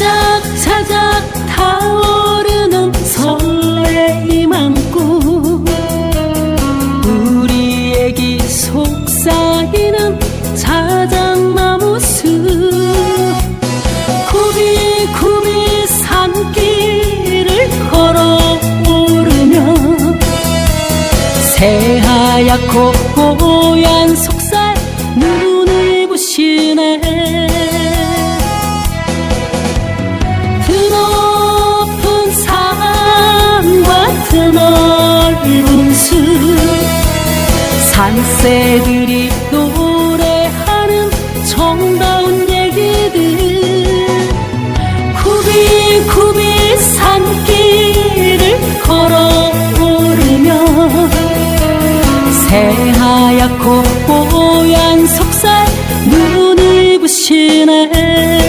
사작사작 타오르는 설레임 안고 우리에게 속삭이는 사장나무 숲 구비구비 산길을 걸어오르며 새하얗고 고얀 속살 새들이 노래하는 정다운 얘기들. 굽이굽이 산길을 걸어오르며 새하얗고 뽀얀 속살 눈을 부시네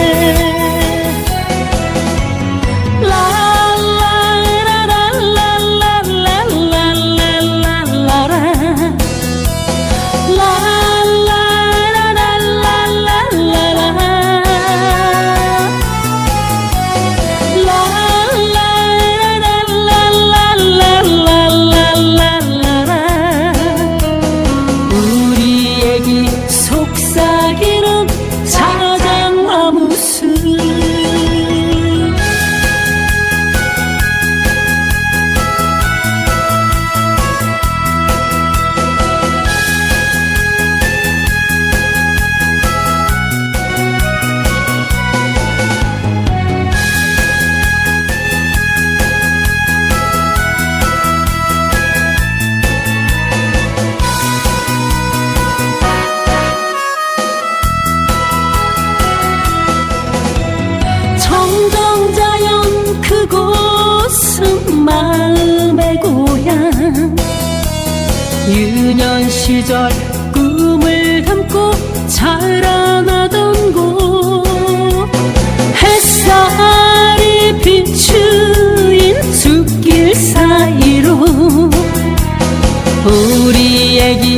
고향 유년 시절 꿈을 담고 자라나던 곳. 햇살이 비추인 숲길 사이로 우리 애기